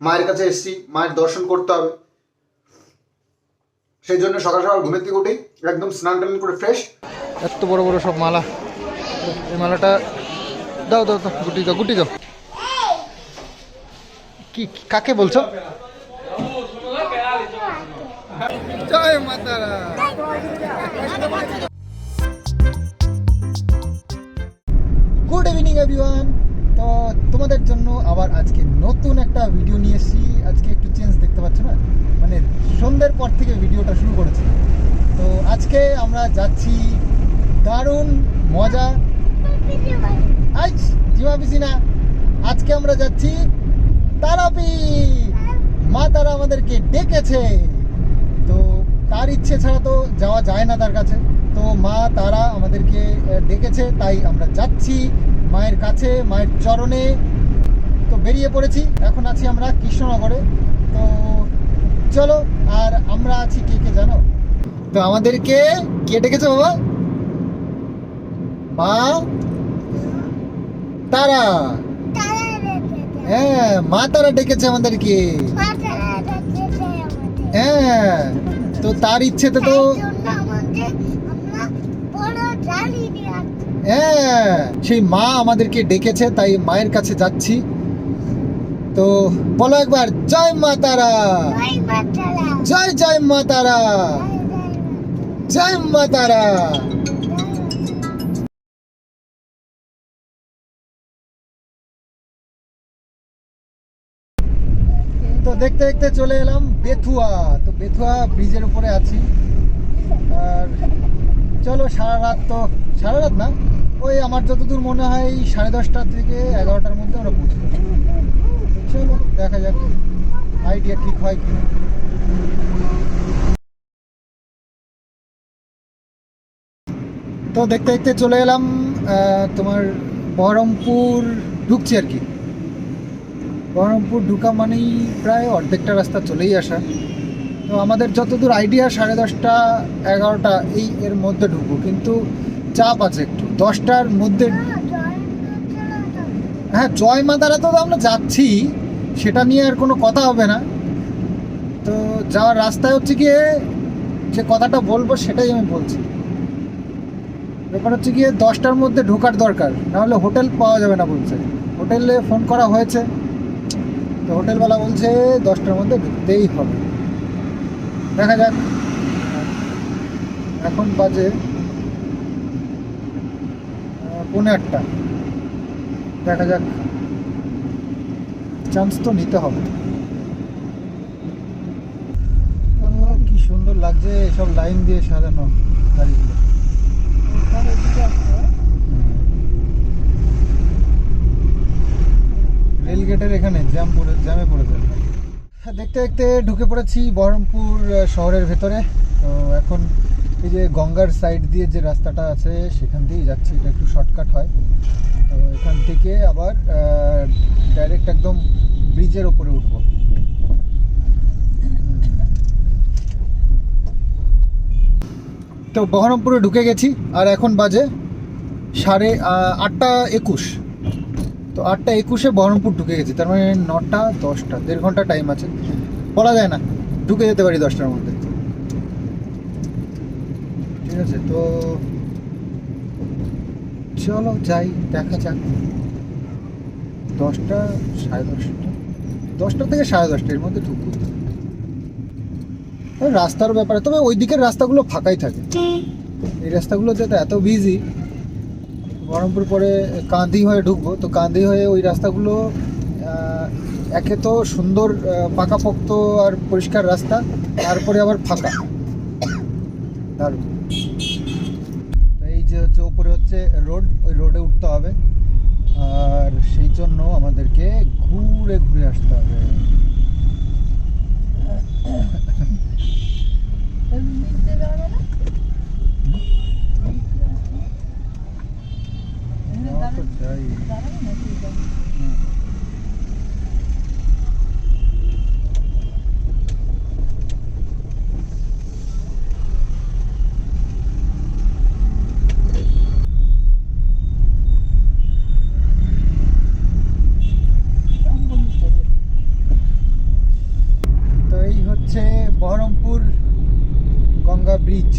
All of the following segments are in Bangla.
মায়ের কাছে এসেছি মায়ের দর্শন করতে হবে। সেই জন্য সকাল সকাল ঘুমের থেকে উঠেই একদম স্নান টান করে ফ্রেশ এত বড় বড় সব মালা। এই মালাটা দাও দাও দাও গুটি দাও গুটি দাও। কি কি- কাকে বলছো? জয় মাতারা গুড ইভিনিং এভরিওয়ান তো তোমাদের জন্য আবার আজকে নতুন একটা ভিডিও নিয়ে এসেছি। আজকে একটু চেঞ্জ দেখতে পাচ্ছ না? মানে সন্ধ্যের পর থেকে ভিডিওটা শুরু করেছি। তো আজকে আমরা যাচ্ছি দারুণ মজা। আজ জিমা পিসি না আজকে আমরা যাচ্ছি তারাপীঠ। মা তারা আমাদেরকে ডেকেছে। তো তার ইচ্ছে ছাড়া তো যাওয়া যায় না তার কাছে। তো মা তারা আমাদেরকে ডেকেছে, তাই আমরা যাচ্ছি মায়ের কাছে, মায়ের চরণে তো বেরিয়ে পড়েছি। এখন আছি আমরা কৃষ্ণনগরে। তো চলো, আর আমরা আছি কে কে জানো? তো আমাদেরকে কে ডেকেছে বাবা? মা? তারা? হ্যাঁ মা তারা ডেকেছে আমাদেরকে। হ্যাঁ তো তার ইচ্ছেতে তো হ্যাঁ সেই মা আমাদেরকে ডেকেছে তাই মায়ের কাছে যাচ্ছি। তো বলো একবার জয় মা তারা। জয় জয় মা তারা। জয় মা তারা। তো দেখতে দেখতে চলে এলাম বেথুয়া। তো বেথুয়া ব্রিজের উপরে আছি। আর চলো সারা রাত তো, সারা রাত না, ওই আমার যতদূর মনে হয় সাড়ে দশটার থেকে এগারোটার মধ্যে আমরা পৌঁছে চলো, দেখা যাক আইডিয়া ঠিক হয় কি। তো দেখতে দেখতে চলে এলাম তোমার বহরমপুর ঢুকছি আর কি। বহরমপুর ঢুকা মানেই প্রায় অর্ধেকটা রাস্তা চলেই আসা। তো আমাদের যতদূর আইডিয়া সাড়ে দশটা এগারোটা এই এর মধ্যে ঢুকবো। কিন্তু চাপ আছে একটু। দশটার মধ্যে হ্যাঁ জয় মাতারা তো আমরা যাচ্ছি। সেটা নিয়ে আর কোনো কথা হবে না। তো যাওয়ার রাস্তায় হচ্ছে গিয়ে যে কথাটা বলব সেটাই আমি বলছি। ব্যাপার হচ্ছে গিয়ে দশটার মধ্যে ঢোকার দরকার। নাহলে হোটেল পাওয়া যাবে না বলছে। হোটেলে ফোন করা হয়েছে। তো হোটেলওয়ালা বলছে দশটার মধ্যে ঢুকতেই হবে। দেখা যাক। এখন বাজে আহ, পৌনে আটটা। দেখা যাক। চান্স তো নিতে হবে। কি সুন্দর লাগছে এসব লাইন দিয়ে সাজানো গাড়িগুলো। রেল এখানে জ্যাম পড়ে জ্যামে পড়ে যাবে দেখতে দেখতে ঢুকে পড়েছি বহরমপুর শহরের ভেতরে। তো এখন এই যে গঙ্গার সাইড দিয়ে যে রাস্তাটা আছে, সেখান দিয়েই যাচ্ছি। এটা একটু শর্টকাট হয়। তো এখান থেকে আবার ডাইরেক্ট একদম ব্রিজের ওপরে উঠবো। তো বহরমপুরে ঢুকে গেছি, আর এখন বাজে সাড়ে আটটা একুশ। তো আটটা একুশে বহরমপুর ঢুকে গেছি, তার মানে নটা, দশটা, দেড় ঘণ্টা টাইম আছে। বলা যায় না, ঢুকে যেতে পারি দশটার মধ্যে। ঠিক আছে, তো চলো যাই, দেখা যাক। দশটা, সাড়ে দশটা দশটা থেকে সাড়ে দশটা, এর মধ্যে ঢুকবো। রাস্তার ব্যাপারে, তবে ওই দিকের রাস্তাগুলো ফাঁকাই থাকে। এই রাস্তাগুলো যাতে এত বিজি বহরমপুর পরে কাঁদি হয়ে ঢুকবো। তো কাঁদি হয়ে ওই রাস্তাগুলো একে তো সুন্দর পাকাপোক্ত আর পরিষ্কার রাস্তা তারপরে আবার ফাঁকা। দারুণ। এই যে হচ্ছে ওপরে হচ্ছে রোড ওই রোডে উঠতে হবে। আর সেই জন্য আমাদেরকে ঘুরে ঘুরে আসতে হবে। যাওয়া তো হচ্ছে বহরমপুর গঙ্গা ব্রিজ।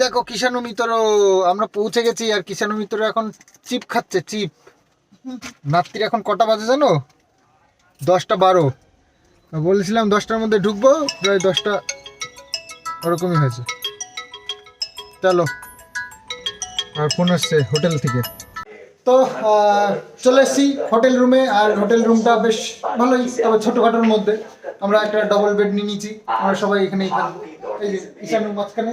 দেখো কিষাণু মিত্র, আমরা পৌঁছে গেছি আর কিষাণু মিত্র এখন চিপ খাচ্ছে চিপ রাত্রির এখন কটা বাজে জানো? দশটা বারো। বলেছিলাম দশটার মধ্যে ঢুকবো, প্রায় দশটা ওরকমই হয়েছে। চলো, আর ফোন আসছে হোটেল থেকে। তো চলে এসেছি হোটেল রুমে, আর হোটেল রুমটা বেশ ভালোই, তবে ছোটখাটোর মধ্যে। আমরা একটা ডবল বেড নিয়ে নিয়েছি, আমরা সবাই এখানেই থাকব। এই যে ঈশানু মাঝখানে।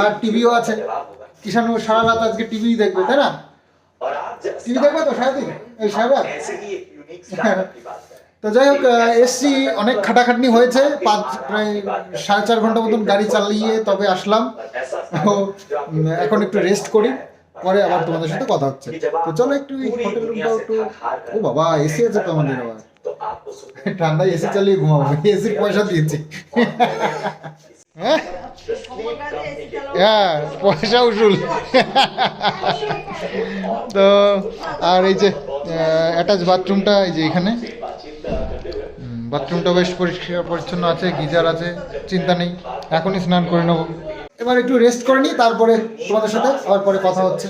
আর টিভিও আছে। কিষানু আজকে দেখবে, তাই না? টিভি দেখবে তো এই তো যাই হোক এসছি, অনেক খাটাখাটনি হয়েছে। পাঁচ, প্রায় সাড়ে চার ঘণ্টা মতন গাড়ি চালিয়ে তবে আসলাম। এখন একটু রেস্ট করি। পরে আবার তোমাদের সাথে কথা হচ্ছে। তো চলো একটু হোটেল রুমটাও একটু ও বাবা এসি আছে তো আমাদের আবার। ঠান্ডায় এসি চালিয়ে ঘুমাবো এসির পয়সা দিয়েছি। হ্যাঁ? হ্যাঁ পয়সা উসুল। তো, আর এই যে অ্যাটাচ বাথরুমটা, এই যে এখানে। বাথরুমটা বেশ পরিষ্কার, পরিচ্ছন্ন আছে, গিজার আছে, চিন্তা নেই, এখনই স্নান করে নেব। এবার একটু রেস্ট করে নিই, তারপরে তোমাদের সাথে আবার পরে কথা হচ্ছে।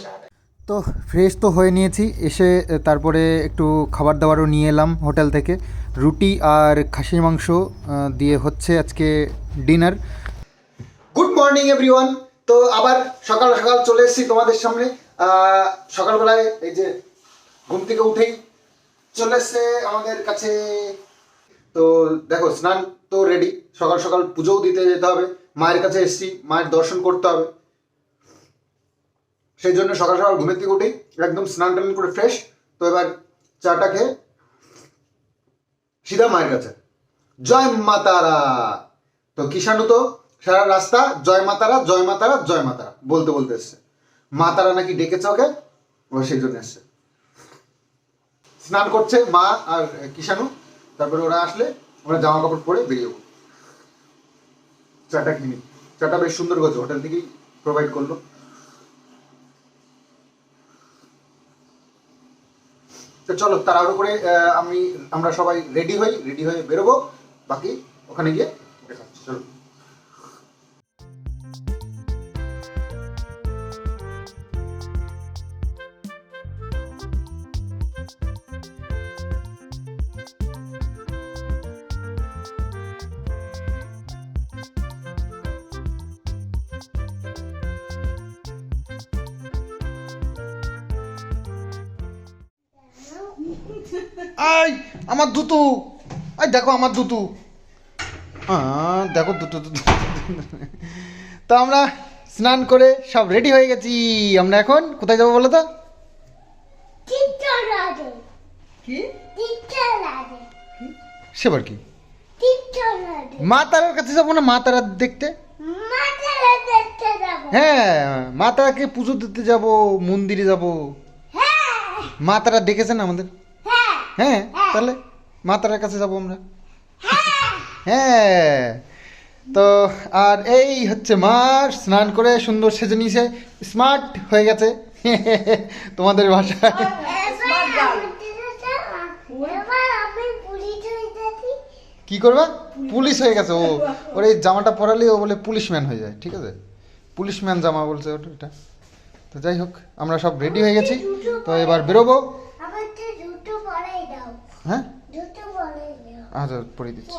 তো ফ্রেশ তো হয়ে নিয়েছি। এসে তারপরে একটু খাবার দাবারও নিয়ে এলাম হোটেল থেকে। রুটি আর খাসির মাংস দিয়ে হচ্ছে আজকে ডিনার। গুড মর্নিং এভরিওয়ান তো আবার সকাল সকাল চলে এসেছি তোমাদের সামনে। সকালবেলায় এই যে ঘুম থেকে উঠেই চলে এসছে আমাদের কাছে। তো দেখো, স্নান তো রেডি সকাল সকাল পুজোও দিতে যেতে হবে। মায়ের কাছে এসেছি, মায়ের দর্শন করতে হবে। সেই জন্য সকাল সকাল ঘুমের থেকে উঠেই একদম স্নান টান করে ফ্রেশ তো এবার চাটা খেয়ে সিধা মায়ের কাছে। জয় মাতারা তো কিষাণু তো সারা রাস্তা, জয় মাতারা জয় মাতারা জয় মাতারা বলতে বলতে এসছে। মাতারা নাকি ডেকেছে ওকে? ও সেই জন্য এসছে। স্নান করছে মা আর কিষাণু, তারপরে ওরা আসলে ওরা জামা কাপড় পরে বেরিয়ে চাটা কিনি। চাটা বেশ সুন্দর করছে হোটেল থেকেই প্রোভাইড করল। তো চলো তাড়াহুড়ো করে আমি, আমরা সবাই রেডি হই রেডি হয়ে বেরোবো। বাকি, ওখানে গিয়ে চলো। আমার দুতু। আই দেখো আমার দুতু। আহ, দেখো দুটো দুটো তো আমরা স্নান করে সব রেডি হয়ে গেছি। আমরা এখন কোথায় যাব বলো তো? সেবার কি? মা তারার কাছে যাব না? মা তারার দেখতে? হ্যাঁ মা তারাকে পুজো দিতে যাব মন্দিরে যাব। হ্যাঁ। মা তারা ডেকেছেন আমাদের? হ্যাঁ হ্যাঁ। তাহলে? মা তারার কাছে যাব আমরা। হ্যাঁ! তো আর এই হচ্ছে মার স্নান করে সুন্দর সেজে নিয়েছে। স্মার্ট হয়ে গেছে। তোমাদের ভাষায় হয়ে কি করবা? পুলিশ। হয়ে গেছে ও। ওর এই জামাটা পরালে ও বলে পুলিশম্যান হয়ে যায় ঠিক আছে? পুলিশম্যান জামা বলছে ওটা এটা। তো যাই হোক আমরা সব রেডি হয়ে গেছি। তো এবার বেরোবো। আমার তো জুতো পরাই দাও। হ্যাঁ? আচ্ছা পড়ে দিচ্ছি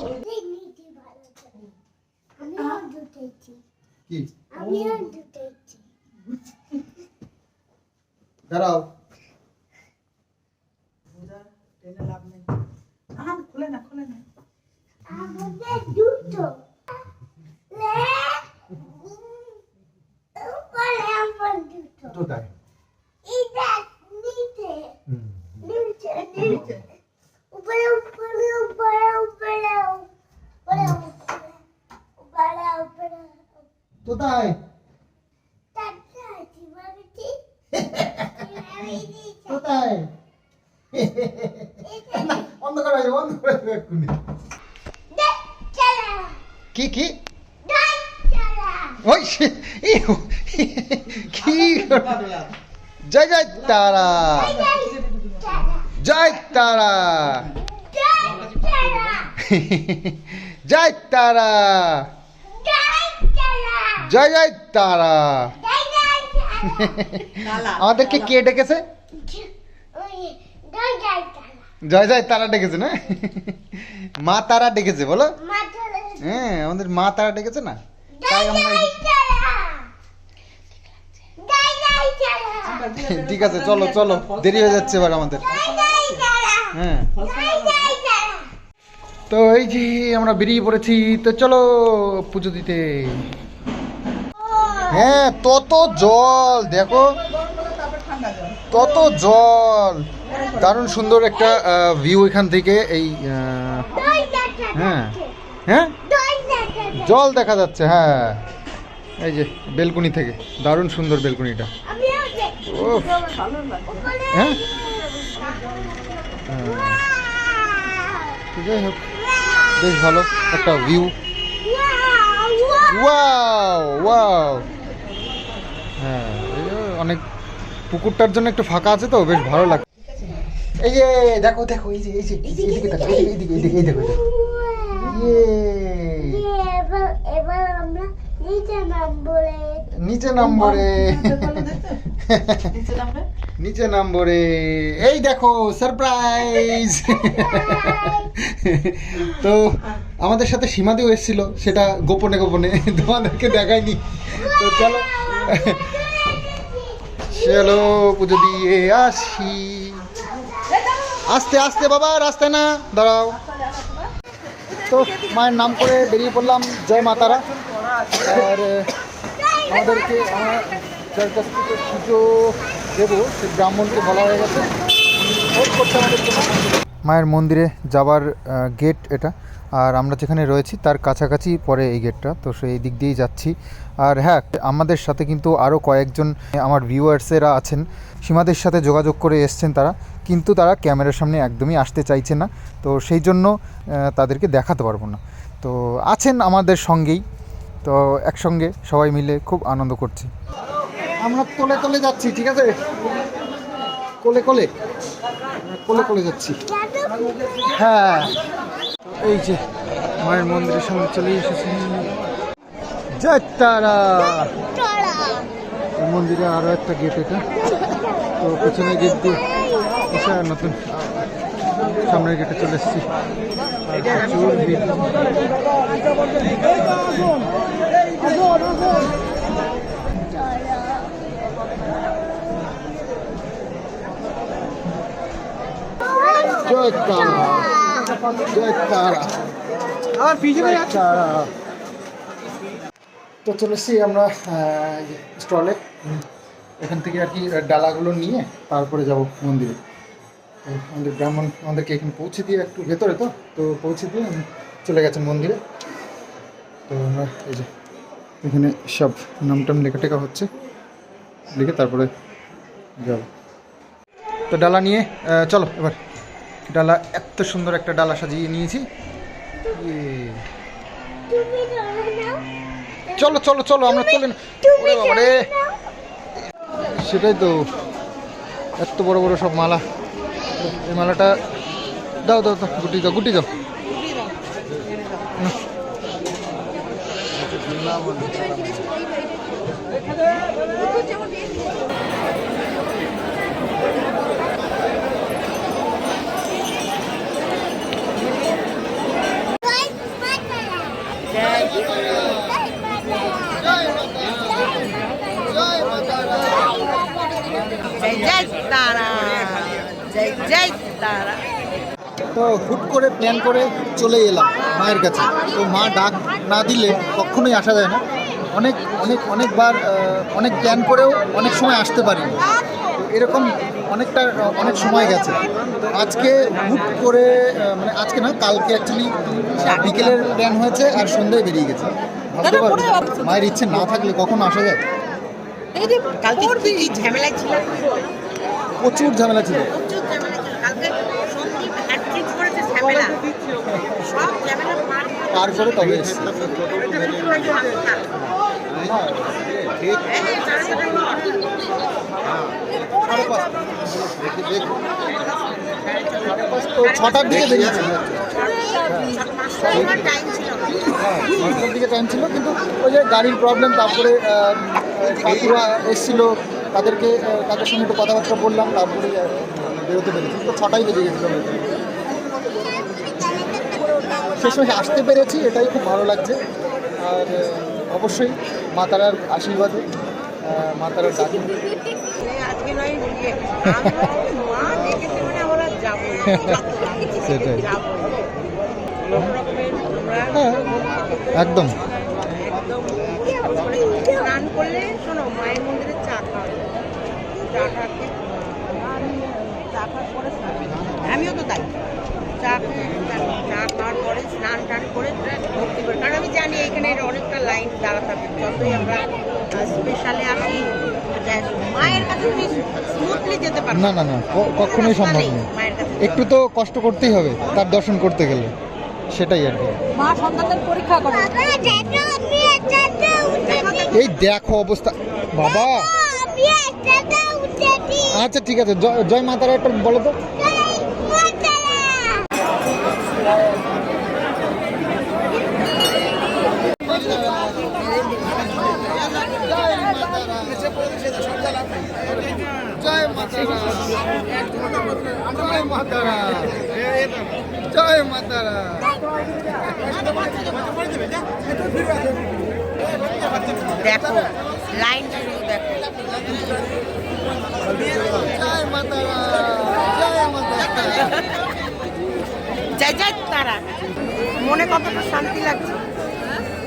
দাঁড়াও। দুটো। দুটো। নিচে নিচে। নিচে। কোথায়? কোথায়? না, অন্ধকার হয়ে অন্ধকার হয়ে এক্ষুনি। কি কি? ওই কি? জয় জয় তারা। জয় তারা। জয় তারা। জয় জয় তারা। আমাদেরকে কে ডেকেছে? জয় জয় তারা ডেকেছে না? মা তারা ডেকেছে বলো। হ্যাঁ আমাদের মা তারা ডেকেছে না? তাই আমরা ঠিক আছে চলো চলো। দেরি হয়ে যাচ্ছে এবার আমাদের। হ্যাঁ। তো এই যে আমরা বেরিয়ে পড়েছি তো চলো পুজো দিতে। হ্যাঁ তত জল দেখো। তত জল। দারুণ সুন্দর একটা ভিউ এখান থেকে এই হ্যাঁ। হ্যাঁ? জল দেখা যাচ্ছে হ্যাঁ। এই যে বেলকুনি থেকে। দারুণ সুন্দর বেলকুনিটা। ও হ্যাঁ? যাই হোক বেশ ভালো একটা ভিউ ওয়াও ওয়াও হ্যাঁ অনেক পুকুরটার জন্য একটু ফাঁকা আছে তো বেশ ভালো লাগে এই যে দেখো দেখো এই যে এই যে এইদিকে দেখো এইদিকে এইদিকে এই দেখো এই দেখো। ইয়ে এবার আমরা নিচে নামবো রে। নিচে নামবো রে। নিচে নামবে? নিচে নামবো রে এই দেখো সারপ্রাইজ তো আমাদের সাথে সীমাদিও এসেছিল, সেটা গোপনে গোপনে তোমাদেরকে দেখাইনি। তো চলো চলো পুজো দিয়ে আসি। আস্তে আস্তে বাবা রাস্তায় না, দাঁড়াও। তো মায়ের নাম করে বেরিয়ে পড়লাম, জয় মাতারা আর, আমাদেরকে যার কাছ থেকে পুজো দেবো, সে ব্রাহ্মণকে বলা হয়ে গেছে। মায়ের মন্দিরে যাওয়ার গেট এটা। আর আমরা যেখানে রয়েছি, তার কাছাকাছি পরে এই গেটটা তো সেই দিক দিয়েই যাচ্ছি। আর হ্যাঁ আমাদের সাথে কিন্তু আরও কয়েকজন আমার ভিউয়ার্সেরা আছেন। সীমাদের সাথে যোগাযোগ করে এসছেন তারা। কিন্তু তারা ক্যামেরার সামনে একদমই আসতে চাইছে না। তো সেই জন্য তাদেরকে দেখাতে পারব না। তো আছেন আমাদের সঙ্গেই। তো একসঙ্গে সবাই মিলে খুব আনন্দ করছি। আমরা কোলে কোলে যাচ্ছি, ঠিক আছে? কোলে কোলে? কোলে কোলে যাচ্ছি। হ্যাঁ। এই যে মায়ের মন্দিরের সামনে চলে এসেছি। জয় তারা। মন্দিরে আরও একটা গেট এটা। তো পেছনের গেট দিয়ে এসে আর নতুন সামনের গেটে চলে এসেছি। প্রচুর ভিড়। তারা জয় তো চলে এসেছি আমরা স্টলে এখান থেকে আর কি ডালাগুলো নিয়ে তারপরে যাব মন্দিরে। আমাদের ব্রাহ্মণ, আমাদেরকে এখানে পৌঁছে দিয়ে একটু ভেতরে তো তো পৌঁছে দিয়ে চলে গেছেন মন্দিরে। তো আমরা এই যে, এখানে সব নাম টাম লেখা টেখা হচ্ছে। লিখে তারপরে যাব। তো ডালা নিয়ে চলো এবার। ডালা এত সুন্দর একটা ডালা সাজিয়ে নিয়েছি। চলো চলো চলো আমরা চলে না- ওরে বাবারে সেটাই তো। এত বড় বড় সব মালা। এই মালাটা দাও দাও দাও গুটি দাও গুটি দাও। নাও। জয় মাতারা জয় মাতারা জয় জয় তারা জয় জয় তারা তো হুট করে প্ল্যান করে চলে এলাম মায়ের কাছে। তো মা ডাক না দিলে কখনোই আসা যায় না। অনেক অনেক, অনেকবার অনেক প্ল্যান করেও অনেক সময় আসতে পারিনি। এরকম অনেকটা অনেক সময় গেছে। তো আজকে হুট করে মানে আজকে না কালকে অ্যাকচুয়ালি বিকেলের প্ল্যান হয়েছে আর সন্ধ্যায় বেরিয়ে গেছে। ভাবতে মায়ের ইচ্ছে না থাকলে কখন আসা যায়? কালকে কি কি ঝামেলা ছিল? প্রচুর ঝামেলা ছিল। প্রচুর ঝামেলা ছিল। কালকে সন্দীপ হ্যাট্রিক করেছে ঝামেলা। সব ঝামেলা পার করে তবে এসেছি। হ্যাঁ, সাড়ে ছটার তো ছটার দিকে বেরিয়েছি সময় টাইম ছিল না। হ্যাঁ ছটার দিকে টাইম ছিল কিন্তু ওই যে গাড়ির প্রবলেম তারপরে কাকুরা এসেছিল তাদেরকে তাদের সঙ্গে একটু কথাবার্তা বললাম তারপরে বেরোতে পেরেছি তো ছটাই বেজে গেছিল শেষ আসতে পেরেছি এটাই খুব ভালো লাগছে আর অবশ্যই মা তারার আশীর্বাদে আহ, মা তারার ডাকে। আজকে নয় মা ডেকেছে মানে আমরা। সেটাই। হ্যাঁ একদম। মানে স্নান করলে শোনো মায়ের মন্দিরে চা খাওয়া চা খাতে চা খাওয়ার পরে আমিও তো তাই। চা চা স্নান টান করে ভক্তি করে। কারণ আমি জানি এখানে অনেকটা লাইন দাঁড়া থাকে যতই আমরা স্পেশালে আসি মায়ের কাছে তুমি স্মুথলি যেতে পারো। না না না কখনোই সম্ভব নেই একটু তো কষ্ট করতেই হবে তার দর্শন করতে গেলে। সেটাই আর কি। মা সন্তানদের পরীক্ষা করে। এই দেখো অবস্থা। বাবা! আচ্ছা ঠিক আছে। জয় জয় মাতারা একটা বলো তো মাতারা জয় দেখো। লাইন জয় জয় তারা। মনে কতটা শান্তি লাগছে?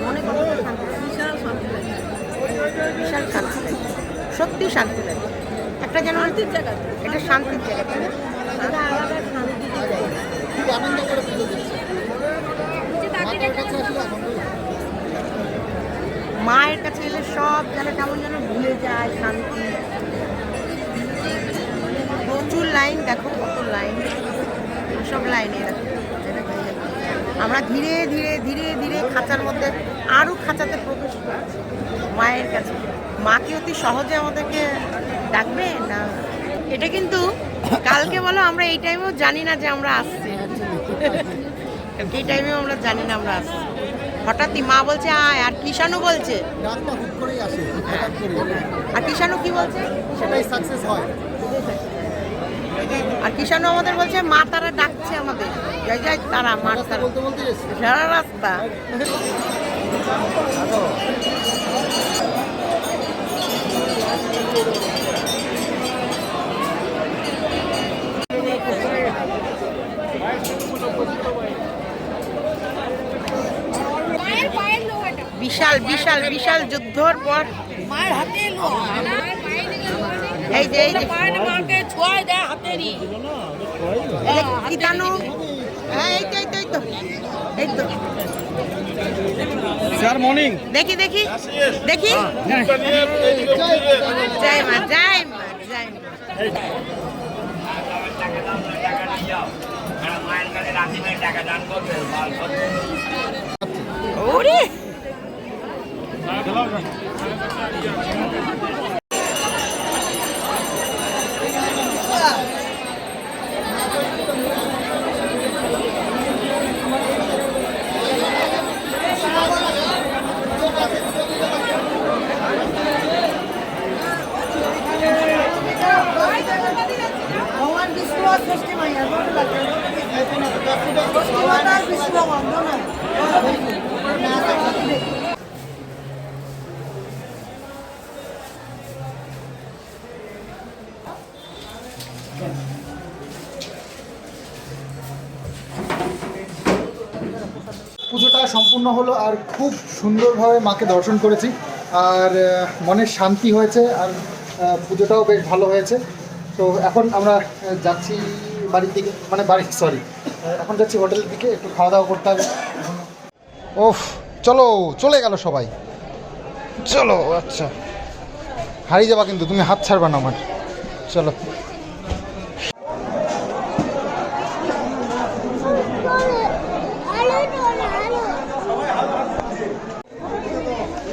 মনে কতটা শান্তি বিশাল শান্তি লাগছে। বিশাল শান্তি লাগছে। সত্যি শান্তি লাগছে। একটা যেন জায়গা এটা শান্তির জায়গা, তাই না? খুব করে মায়ের কাছে এলে সব যেন কেমন যেন ভুলে যায়, শান্তি। প্রচুর লাইন, দেখো কত লাইন। সব লাইনে দেখো আমরা ধীরে ধীরে ধীরে ধীরে খাঁচার মধ্যে আরও খাঁচাতে প্রবেশ করছি। মায়ের কাছে। মা কি অতি সহজে আমাদেরকে ডাকবে না? এটা কিন্তু কালকে বলো আমরা এই টাইমেও জানি না যে আমরা আসছি। এই টাইমেও আমরা জানি না আমরা আসছি। হঠাৎই মা বলছে আয়। আর কিষানু বলছে করে আর কিষানু কি বলছে? সেটাই সাকসেস হয়। আর কিষানু আমাদের বলছে মা তারা ডাকছে আমাদের। জয় জয় তারা মা তারা। সারা রাস্তা। বিশাল বিশাল বিশাল যুদ্ধর পর মায়ের হাতে এই যে এই যে। পায়ের মাকে ছোঁয়ায় দেয় হাতেরই। যে হ্যাঁ এই তো এই তো এই তো এই তো। Sir morning. দেখি দেখি দেখি। জয় মা জয় মা জয় মা। ওরে! সম্পূর্ণ হলো আর খুব সুন্দরভাবে মাকে দর্শন করেছি। আর মনের শান্তি হয়েছে আর পুজোটাও বেশ ভালো হয়েছে। তো এখন আমরা যাচ্ছি বাড়ির দিকে মানে বাড়ি সরি এখন যাচ্ছি হোটেলের দিকে, একটু খাওয়া দাওয়া করতে হবে। ওফ, চলো, চলে গেল সবাই। চলো আচ্ছা। হারিয়ে যাবা কিন্তু, তুমি হাত ছাড়বা না আমার। চলো।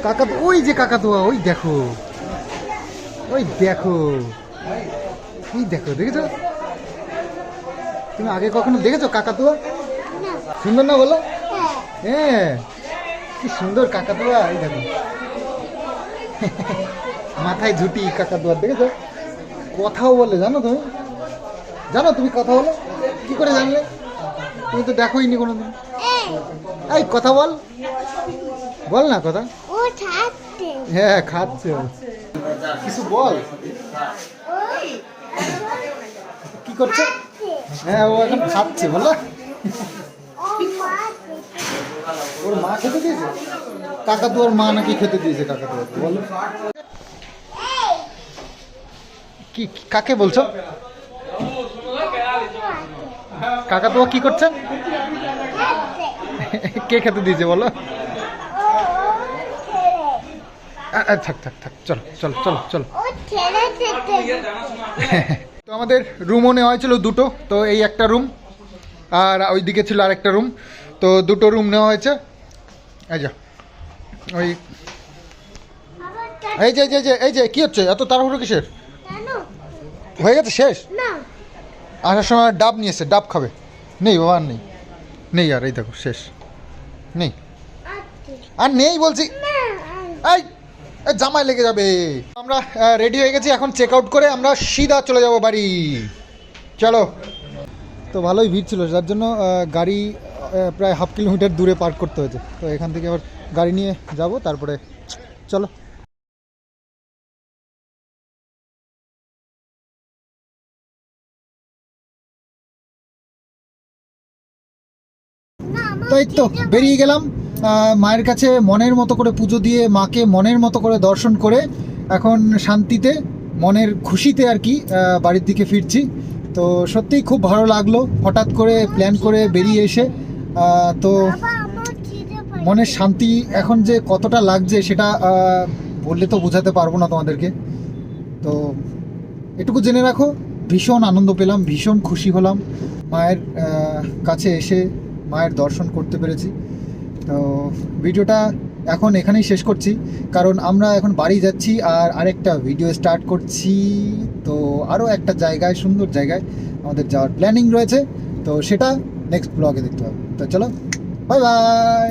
কাকা, ওই যে কাকাতুয়া ওই দেখো। ওই দেখো। এই দেখো, দেখেছ? তুমি আগে কখনো দেখেছ কাকাতুয়া সুন্দর না বলো? হ্যাঁ। কি সুন্দর কাকাতুয়া এই দেখো। মাথায় ঝুটি কাকাতুয়া দেখেছ? কথাও বলে, জানো তুমি? জানো তুমি কথা বলো? কি করে জানলে? তুমি তো দেখোই নি কোনোদিন। এই, কথা বল। বল না কথা। হ্যাঁ খাচ্ছে। কিছু বল। কি করছে? হ্যাঁ ও এখন খাচ্ছে বলো। ওর মা খেতে দিয়েছে? কাকা তো ওর মা নাকি খেতে দিয়েছে কাকা তো বলো। কি কাকে বলছো? কাকা তো কি করছে? কে খেতে দিয়েছে বলো? থাক থাক থাক চলো চলো চলো চলো। তো আমাদের রুমও নেওয়া হয়েছিল দুটো তো এই একটা রুম আর ওই দিকে ছিল আরেকটা রুম তো দুটো রুম নেওয়া হয়েছে। এই যা ওই এই যে এই যে, এই যে কি হচ্ছে? এত তাড়াহুড়ো কিসের? হয়ে গেছে শেষ? আসার সময় ডাব নিয়ে এসে ডাব খাবে। নেই বাবা আর নেই। নেই আর এই দেখো শেষ। নেই। আচ্ছা। আর নেই বলছি। এই জামায় লেগে যাবে। আমরা রেডি হয়ে গেছি, এখন চেক আউট করে আমরা সিধা চলে যাব বাড়ি। চলো। তো ভালোই ভিড় ছিল, যার জন্য গাড়ি প্রায় হাফ কিলোমিটার দূরে পার্ক করতে হয়েছে। তো এখান থেকে আবার গাড়ি নিয়ে যাব, তারপরে চলো। আমার তো, বেরিয়ে গেলাম। মায়ের কাছে মনের মতো করে পুজো দিয়ে মাকে মনের মতো করে দর্শন করে এখন শান্তিতে, মনের খুশিতে আর কি বাড়ির দিকে ফিরছি। তো সত্যিই খুব ভালো লাগল, হঠাৎ করে প্ল্যান করে বেরিয়ে এসে। তো মনের শান্তি এখন যে কতটা লাগছে সেটা বললে তো বোঝাতে পারব না তোমাদেরকে। তো এটুকু জেনে রাখো, ভীষণ আনন্দ পেলাম, ভীষণ খুশি হলাম। মায়ের কাছে এসে মায়ের দর্শন করতে পেরেছি। তো ভিডিওটা এখন এখানেই শেষ করছি। কারণ আমরা এখন বাড়ি যাচ্ছি আর আরেকটা ভিডিও স্টার্ট করছি। তো আরও একটা জায়গায়, সুন্দর জায়গায় আমাদের যাওয়ার প্ল্যানিং রয়েছে। তো সেটা নেক্সট ব্লগে দেখতে হবে। তো চলো বাই বাই